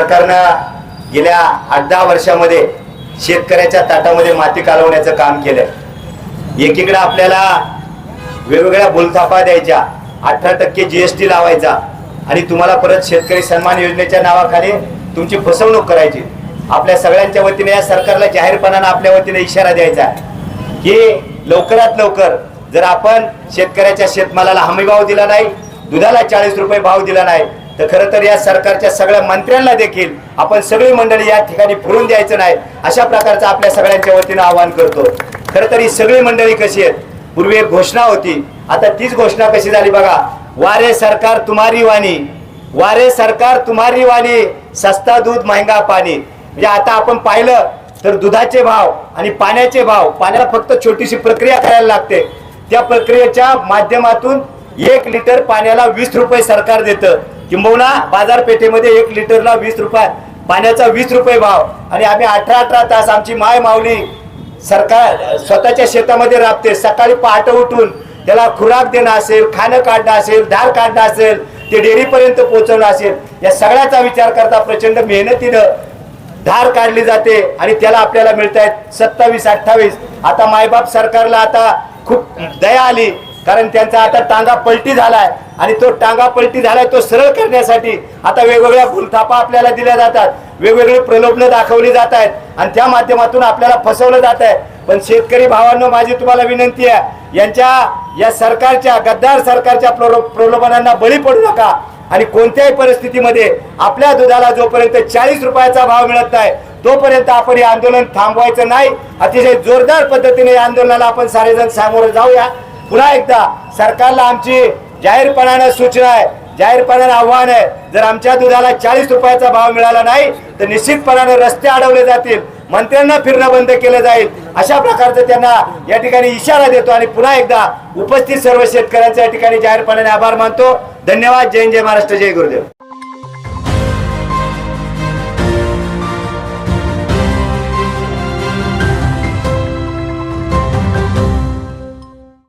सरकारनं गेल्या आठ दहा वर्षामध्ये शेतकऱ्याच्या ताटामध्ये माती कालवण्याचं काम केलं एकीकडे आपल्याला वेगवेगळ्या बोलथापा द्यायच्या अठरा टक्के जीएसटी लावायचा आणि तुम्हाला परत शेतकरी सन्मान योजनेच्या नावाखाली तुमची फसवणूक करायची. आपल्या सगळ्यांच्या वतीने या सरकारला जाहीरपणानं आपल्या वतीने इशारा द्यायचा की लवकरात लवकर जर आपण शेतकऱ्याच्या शेतमालाला हमीभाव दिला नाही दुधाला चाळीस रुपये भाव दिला नाही तर खरं तर या सरकारच्या सगळ्या मंत्र्यांना देखील आपण सगळी मंडळी या ठिकाणी फिरून द्यायचं नाही अशा प्रकारचं आपल्या सगळ्यांच्या वतीनं आवाहन करतो. खरं तर ही सगळी मंडळी कशी आहेत? पूर्वी एक घोषणा होती. आता तीच घोषणा कशी झाली बघा. वारे सरकार तुम्हारी वाणी. वारे सरकार तुम्हारी वाणी. सस्ता दूध महंगा पाणी. म्हणजे आता आपण पाहिलं तर दुधाचे भाव आणि पाण्याचे भाव पाण्याला फक्त छोटीशी प्रक्रिया करायला लागते. त्या प्रक्रियेच्या माध्यमातून एक लिटर पाण्याला वीस रुपये सरकार देतं. किंबहुना बाजारपेठेमध्ये एक लिटरला वीस रुपये पाण्याचा वीस रुपये भाव. आणि आम्ही अठरा अठरा तास आमची माय माऊली सरकार स्वतःच्या शेतामध्ये राबते. सकाळी पहाटे उठून त्याला खुराक देणं असेल खाणं काढणं असेल धार काढणं असेल ते डेअरीपर्यंत पोहोचवणं असेल या सगळ्याचा विचार करता प्रचंड मेहनतीनं धार काढली जाते आणि त्याला आपल्याला मिळत आहेत सत्तावीस अठ्ठावीस. आता मायबाप सरकारला आता खूप दया आली. कारण त्यांचा आता टांगा पलटी झालाय आणि तो टांगा पलटी झालाय तो सरळ करण्यासाठी आता वेगवेगळ्या भूलथापा आपल्याला दिल्या जातात. वेगवेगळी प्रलोभनं दाखवली जात आहेत आणि त्या माध्यमातून आपल्याला फसवलं जात आहे. पण शेतकरी भावांनो माझी तुम्हाला विनंती आहे यांच्या या सरकारच्या गद्दार सरकारच्या प्रलो प्रलोभनांना बळी पडू नका. आणि कोणत्याही परिस्थितीमध्ये आपल्या दुधाला जोपर्यंत चाळीस रुपयाचा भाव मिळत नाही तोपर्यंत आपण हे आंदोलन थांबवायचं नाही. अतिशय जोरदार पद्धतीने या आंदोलनाला आपण सारेजण सामोरं जाऊया. पुन्हा एकदा सरकारला आमची जाहीरपणानं सूचना आहे. जाहीरपणानं आव्हान आहे. जर आमच्या दुधाला चाळीस रुपयाचा भाव मिळाला नाही तर निश्चितपणानं रस्ते अडवले जातील मंत्र्यांना फिरणं बंद केलं जाईल. अशा प्रकारचं त्यांना या ठिकाणी इशारा देतो आणि पुन्हा एकदा उपस्थित सर्व शेतकऱ्यांच्या या ठिकाणी जाहीरपणाने आभार मानतो. धन्यवाद. जय जय महाराष्ट्र जय गुरुदेव.